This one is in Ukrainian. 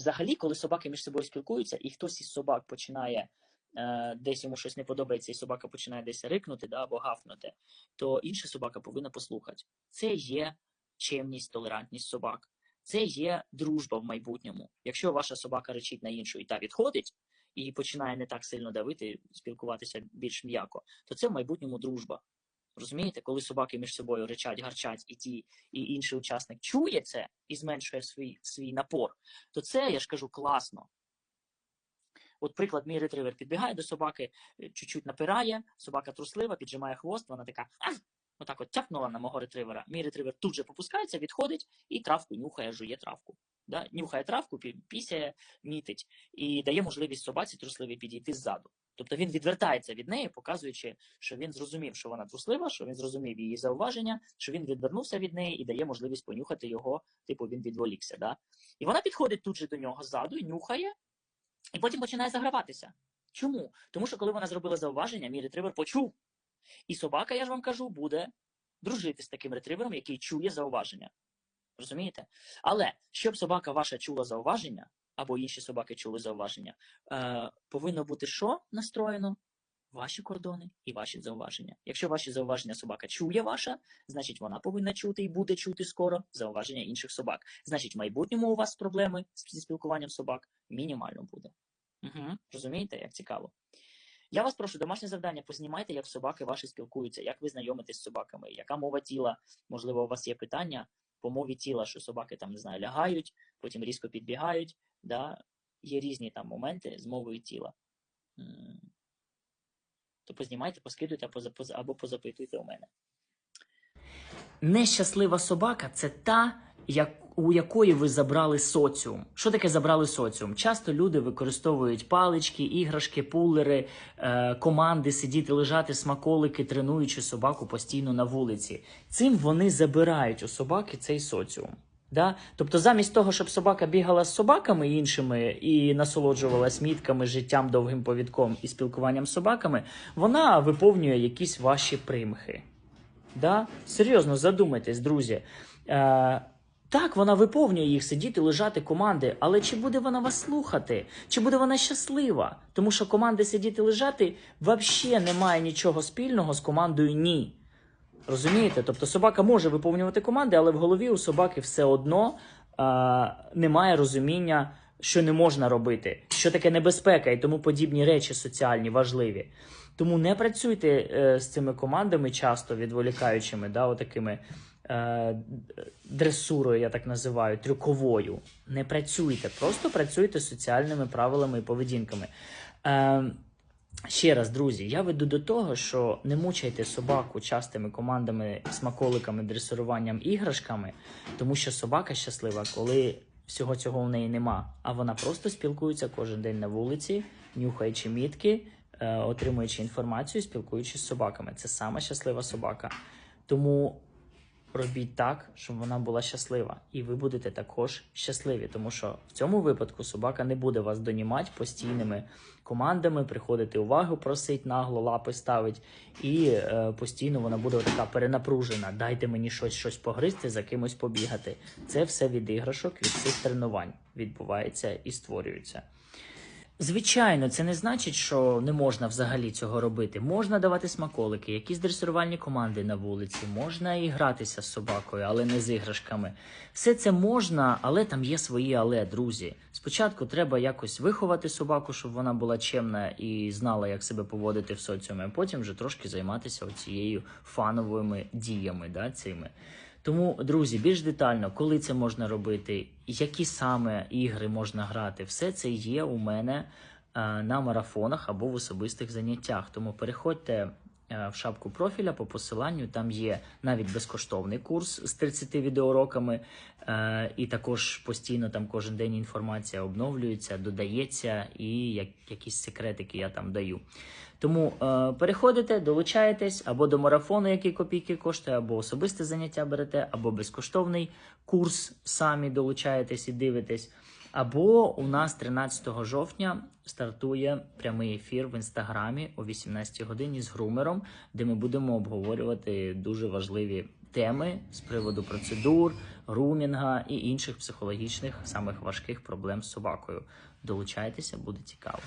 Взагалі, коли собаки між собою спілкуються, і хтось із собак починає е, десь йому щось не подобається, і собака починає десь рикнути да, або гафнути, то інша собака повинна послухати. Це є чемність, толерантність собак. Це є дружба в майбутньому. Якщо ваша собака речить на іншу і та відходить, і починає не так сильно давити, спілкуватися більш м'яко, то це в майбутньому дружба. Розумієте, коли собаки між собою речать, гарчать, і ті, і інший учасник чує це і зменшує свій, свій напор, то це, я ж кажу, класно. От приклад, мій ретривер підбігає до собаки, е, чуть-чуть напирає, собака труслива, піджимає хвост, вона така «Ах!» отак от тяпнула на мого ретривера. Мій ретривер тут же попускається, відходить і травку нюхає, жує травку. Да? Нюхає травку, пісяє, мітить і дає можливість собаці трусливій підійти ззаду. Тобто він відвертається від неї, показуючи, що він зрозумів, що вона труслива, що він зрозумів її зауваження, що він відвернувся від неї і дає можливість понюхати його, типу він відволікся. Да? І вона підходить тут же до нього ззаду нюхає, і потім починає заграватися. Чому? Тому що коли вона зробила зауваження, мій ретривер почув. І собака, я ж вам кажу, буде дружити з таким ретривером, який чує зауваження. Розумієте? Але щоб собака ваша чула зауваження, або інші собаки чули зауваження, е, повинно бути що настроєно? Ваші кордони і ваші зауваження. Якщо ваші зауваження собака чує ваша, значить вона повинна чути і буде чути скоро зауваження інших собак. Значить, в майбутньому у вас проблеми зі спілкуванням собак мінімально буде. Угу. Розумієте, як цікаво. Я вас прошу, домашнє завдання, познімайте, як собаки ваші спілкуються, як ви знайомитесь з собаками, яка мова тіла, можливо, у вас є питання по мові тіла, що собаки там, не знаю, лягають, потім різко підбігають. Да? Є різні там моменти з мовою тіла. То познімайте, поскидуйте або позапитуйте у мене. Нещаслива собака це та, як, у якої ви забрали соціум. Що таке забрали соціум? Часто люди використовують палички, іграшки, пулери, е, команди, сидіти, лежати, смаколики, тренуючи собаку постійно на вулиці. Цим вони забирають у собаки цей соціум. Да? Тобто, замість того, щоб собака бігала з собаками іншими і насолоджувалась мітками, життям довгим повідком і спілкуванням з собаками, вона виповнює якісь ваші примхи. Да? Серйозно, задумайтесь, друзі. Е, так, вона виповнює їх сидіти, лежати команди, але чи буде вона вас слухати? Чи буде вона щаслива? Тому що команди сидіти лежати взагалі не має нічого спільного з командою ні. Розумієте? Тобто собака може виповнювати команди, але в голові у собаки все одно е, немає розуміння, що не можна робити, що таке небезпека і тому подібні речі соціальні важливі. Тому не працюйте е, з цими командами часто відволікаючими, да, отакими дресурою, я так називаю, трюковою. Не працюйте, просто працюйте соціальними правилами і поведінками. Е, Ще раз, друзі, я веду до того, що не мучайте собаку частими командами, смаколиками, дресируванням, іграшками, тому що собака щаслива, коли всього цього в неї нема. А вона просто спілкується кожен день на вулиці, нюхаючи мітки, е, отримуючи інформацію, спілкуючись з собаками. Це сама щаслива собака. Тому робіть так, щоб вона була щаслива, і ви будете також щасливі, тому що в цьому випадку собака не буде вас донімати постійними командами, приходити увагу, просить нагло, лапи ставить, і е, постійно вона буде така перенапружена. Дайте мені щось, щось погризти, за кимось побігати. Це все від іграшок, від цих тренувань відбувається і створюється. Звичайно, це не значить, що не можна взагалі цього робити. Можна давати смаколики, якісь дресирувальні команди на вулиці, можна і гратися з собакою, але не з іграшками. Все це можна, але там є свої але, друзі. Спочатку треба якось виховати собаку, щоб вона була чемна і знала, як себе поводити в соціумі, а потім вже трошки займатися цією фановими діями. Да, цими. Тому, друзі, більш детально, коли це можна робити, які саме ігри можна грати, все це є у мене е, на марафонах або в особистих заняттях. Тому переходьте в шапку профіля по посиланню. Там є навіть безкоштовний курс з 30 відеоуроками, е, і також постійно там кожен день інформація обновлюється, додається, і як, якісь секретики я там даю. Тому е, переходите, долучаєтесь або до марафону, який копійки коштує, або особисте заняття берете, або безкоштовний курс самі долучаєтесь і дивитесь. Або у нас 13 жовтня стартує прямий ефір в інстаграмі о 18 годині з грумером, де ми будемо обговорювати дуже важливі теми з приводу процедур, грумінга і інших психологічних самих важких проблем з собакою. Долучайтеся, буде цікаво.